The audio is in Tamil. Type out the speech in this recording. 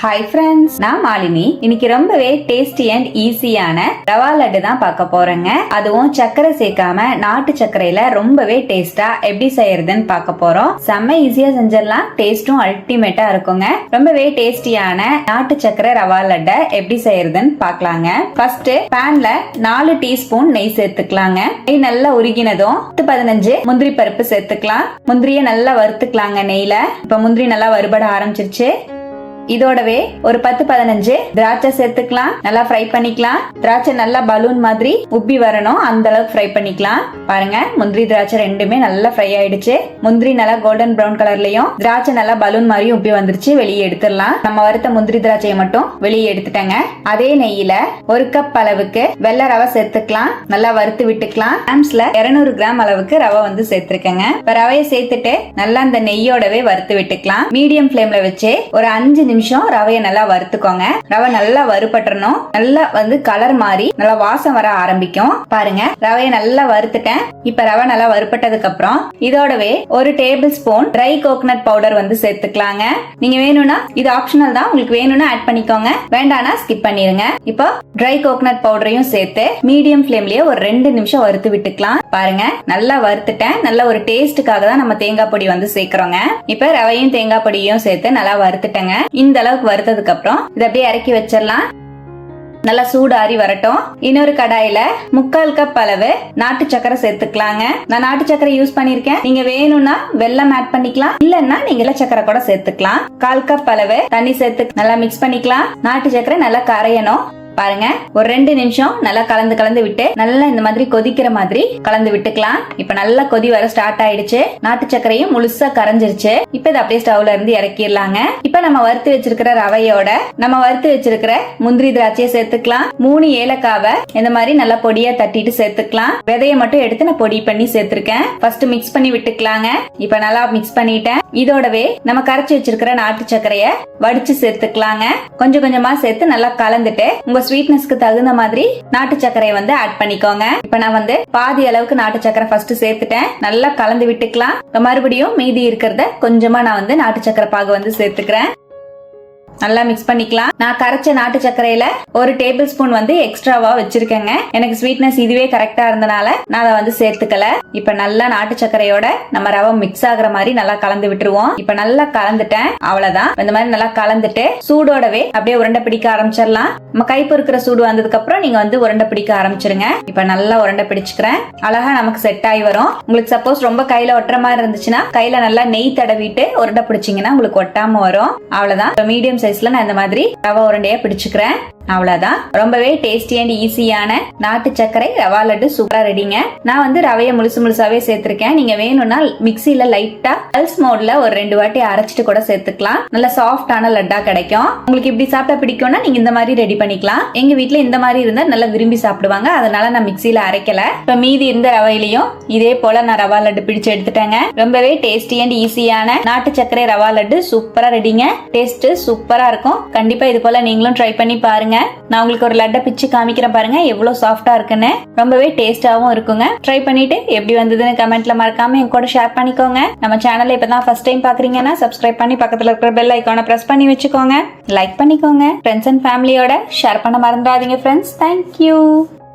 ஹாய் ஃப்ரெண்ட்ஸ் நான் மாலினி. இன்னைக்கு ரொம்பவே டேஸ்டி அண்ட் ஈஸியான ரவா லட்டு தான் பார்க்க போறேங்க. அதுவும் சர்க்கரை சேர்க்காம நாட்டு சர்க்கரையில ரொம்பவே டேஸ்டா எப்படி செய்யறதுன்னு பார்க்க போறோம். செம்ம ஈஸியா செஞ்சிடலாம். டேஸ்டும் அல்டிமேட்டா இருக்குங்க. ரொம்பவே டேஸ்டியான நாட்டு சர்க்கரை ரவா லட்டை எப்படி செய்யறதுன்னு பார்க்கலாங்க. ஃபர்ஸ்ட் பேன்ல நாலு டீஸ்பூன் நெய் சேர்த்துக்கலாங்க. நெய் நல்லா உருகினதும் பத்து பதினஞ்சு முந்திரி பருப்பு சேர்த்துக்கலாம். முந்திரியை நல்லா வறுத்துக்கலாங்க நெய்ல இப்ப முந்திரி நல்லா வறுபட ஆரம்பிச்சிருச்சு. இதோடவே ஒரு பத்து பதினஞ்சு திராட்சை சேர்த்துக்கலாம். நல்லா ஃப்ரை பண்ணிக்கலாம். திராட்சை நல்லா பலூன் மாதிரி உப்பி வரணும். அந்த அளவுக்கு ஃப்ரை பண்ணிக்கலாம். பாருங்க முந்திரி திராட்சை ரெண்டுமே நல்லா ஃப்ரை ஆயிடுச்சு. முந்திரி நல்லா கோல்டன் ப்ரௌன் கலர்லயும் திராட்சை நல்லா பலூன் மாதிரியும் உப்பி வந்துருச்சு. வெளியே எடுத்துடலாம். நம்ம வறுத்த முந்திரி திராட்சையை மட்டும் வெளியே எடுத்துட்டேங்க. அதே நெய்யில ஒரு கப் அளவுக்கு வெள்ளை ரவை சேர்த்துக்கலாம். நல்லா வறுத்து விட்டுக்கலாம். கிராம்ஸ்ல 200 கிராம் அளவுக்கு ரவை வந்து சேர்த்திருக்கேங்க. இப்ப ரவையை சேர்த்துட்டு நல்லா அந்த நெய்யோடவே வறுத்து விட்டுக்கலாம். மீடியம் ஃப்ளேம்ல வச்சு ஒரு அஞ்சு நிமிஷம் ரவையை நல்லா வறுத்துக்கோங்க. ரவை நல்லா வறுபட்டுறணும். நல்லா வந்து கலர் மாறி நல்லா வாசம் வர ஆரம்பிக்கும். பாருங்க ரவையை நல்லா வறுத்துட்டேன். இப்ப ரவை நல்லா வறுபட்டதுக்கு அப்புறம் இதோடவே ஒரு tablespoon dry coconut powder வந்து சேர்த்துக்கலாங்க. நீங்க வேணும்னா இது ஆப்ஷனல் தான். உங்களுக்கு வேணும்னா ஆட் பண்ணிக்கோங்க. வேண்டாம்னா ஸ்கிப் பண்ணிருங்க. இப்போ ட்ரை கோகனட் பவுடரையும் சேர்த்து மீடியம் ஃப்ளேம்லயே ஒரு ரெண்டு நிமிஷம் வறுத்து விட்டுக்கலாம். பாருங்க நல்லா வறுத்துட்டேன். நல்ல ஒரு டேஸ்ட்டுக்காக தான் நம்ம தேங்காய் பொடி வந்து சேர்க்கிறோங்க. இப்ப ரவையும் தேங்காய் பொடியும் சேர்த்து நல்லா வறுத்துட்டேங்க. இந்த அளவுக்கு வறுத்ததுக்கு அப்புறம் இதை அப்படியே இறக்கி வச்சிடலாம். நல்லா சூடாரி வரட்டும். இன்னொரு கடாயில முக்கால் கப் அளவு நாட்டு சக்கரை சேர்த்துக்கலாங்க. நான் நாட்டு சக்கரை யூஸ் பண்ணிருக்கேன் நீங்க வேணும்னா வெள்ளம் ஆட் பண்ணிக்கலாம். இல்லன்னா நீங்க சக்கரை கூட சேர்த்துக்கலாம். கால் கப் அளவு தண்ணி சேர்த்து நல்லா மிக்ஸ் பண்ணிக்கலாம். நாட்டு சக்கரை நல்லா கரையணும். பாருங்க ஒரு ரெண்டு நிமிஷம் நல்லா கலந்து கலந்து விட்டு நல்லா இந்த மாதிரி கொதிக்கிற மாதிரி கலந்து விட்டுக்கலாம். இப்ப நல்லா கொதி வர ஸ்டார்ட் ஆயிடுச்சு. நாட்டு சர்க்கரையும் முழுசா கரைஞ்சிருச்சு. இப்ப இதை அப்படியே ஸ்டவ்ல இருந்து இறக்கிடலாங்க. இப்ப நம்ம வறுத்து வச்சிருக்கிற ரவையோட நம்ம வறுத்து வச்சிருக்கிற முந்திரி திராட்சையை சேர்த்துக்கலாம். மூணு ஏலக்காவை இந்த மாதிரி நல்லா பொடியா தட்டிட்டு சேர்த்துக்கலாம். விதைய மட்டும் எடுத்து நான் பொடி பண்ணி சேர்த்திருக்கேன். ஃபர்ஸ்ட் மிக்ஸ் பண்ணி விட்டுக்கலாங்க. இப்ப நல்லா மிக்ஸ் பண்ணிட்டேன். இதோடவே நம்ம கரைச்சி வச்சிருக்கிற நாட்டு சர்க்கரைய வடிச்சு சேர்த்துக்கலாங்க. கொஞ்சம் கொஞ்சமா சேர்த்து நல்லா கலந்துட்டு உங்க ஸ்வீட்னஸ்க்கு தகுந்த மாதிரி நாட்டு சர்க்கரையை வந்து ஆட் பண்ணிக்கோங்க. இப்ப நான் வந்து பாதி அளவுக்கு நாட்டு சர்க்கரை ஃபர்ஸ்ட் சேர்த்துட்டேன். நல்லா கலந்து விட்டுக்கலாம். மறுபடியும் மீதி இருக்கிறத கொஞ்சமா நான் வந்து நாட்டு சர்க்கரை பாகு வந்து சேர்த்துக்கிறேன். நல்லா மிக்ஸ் பண்ணிக்கலாம். நான் கரைச்ச நாட்டு சர்க்கரையில ஒரு டேபிள் ஸ்பூன் வந்து எக்ஸ்ட்ராவா வச்சிருக்கேங்க. எனக்கு ஸ்வீட்னஸ் இதுவே கரெக்டா இருந்தனால நான் அதை வந்து சேர்த்துக்கல. இப்ப நல்லா நாட்டு சர்க்கரையோட நம்ம ரவை மிக்ஸ் ஆகுற மாதிரி நல்லா கலந்து விட்டுருவோம். இப்ப நல்லா கலந்துட்டேன். அவ்வளவுதான். இந்த மாதிரி நல்லா கலந்துட்டு சூடோடவே அப்படியே உருண்டை பிடிக்க ஆரம்பிச்சிடலாம். நம்ம கைப்பு இருக்கிற சூடு வந்ததுக்கு அப்புறம் நீங்க வந்து உருண்டை பிடிக்க ஆரம்பிச்சிருங்க. இப்ப நல்லா உருண்டை பிடிச்சுக்கிறேன். அழகா நமக்கு செட் ஆகி வரும். உங்களுக்கு சப்போஸ் ரொம்ப கையில ஒட்டுற மாதிரி இருந்துச்சுன்னா கையில நல்லா நெய் தடவிட்டு உருண்டை பிடிச்சிங்கன்னா உங்களுக்கு ஒட்டாம வரும். அவ்வளவுதான். மீடியம் சைஸ்ல நான் இந்த மாதிரி ரவா உருண்டையா பிடிச்சுக்கிறேன். அவ்வளவுதான். ரொம்பவே டேஸ்டி அண்ட் ஈஸியான நாட்டு சர்க்கரை ரவா லட்டு சூப்பரா ரெடிங்க. நான் வந்து ரவையை முழுசு முழுசாவே சேர்த்திருக்கேன். நீங்க வேணும்னா மிக்சியில லைட்டா பல்ஸ் மோட்ல ஒரு ரெண்டு வாட்டி அரைச்சிட்டு கூட சேர்த்துக்கலாம். நல்ல சாஃப்டான லட்டா கிடைக்கும். உங்களுக்கு இப்படி சாப்பிட்டா பிடிக்கும்னா நீங்க இந்த மாதிரி ரெடி பண்ணிக்கலாம். எங்க வீட்டில் இந்த மாதிரி இருந்தா நல்லா விரும்பி சாப்பிடுவாங்க. அதனால நான் மிக்சியில அரைக்கல. இப்ப மீதி இருந்த ரவையிலையும் இதே போல நான் ரவா லட்டு பிடிச்சு எடுத்துட்டேங்க. ரொம்பவே டேஸ்டி அண்ட் ஈஸியான நாட்டு சர்க்கரை ரவா லட்டு சூப்பரா ரெடிங்க டேஸ்ட் சூப்பரா இருக்கும். கண்டிப்பா இது போல நீங்களும் ட்ரை பண்ணி பாருங்க. நான் உங்களுக்கு ஒரு லட்டை பிச்சு காமிக்கிறேன் பாருங்க. எவ்வளவு சாஃப்டா இருக்குன்னு. ரொம்பவே டேஸ்டாவும் இருக்குங்க. ட்ரை பண்ணிட்டு எப்படி வந்ததுன்னு கமெண்ட்ல மறக்காம என் கூட ஷேர் பண்ணிக்கோங்க. நம்ம சேனலை இப்பதான் ஃபர்ஸ்ட் டைம் பாக்குறீங்கன்னா சப்ஸ்கிரைப் பண்ணி பக்கத்துல இருக்கிற பெல் ஐக்கானை பிரஸ் பண்ணி வச்சுக்கோங்க. லைக் பண்ணிக்கோங்க. ஃப்ரெண்ட்ஸ் அண்ட் ஃபேமிலியோட ஷேர் பண்ண மறந்துடாதீங்க ஃப்ரெண்ட்ஸ் தேங்க்யூ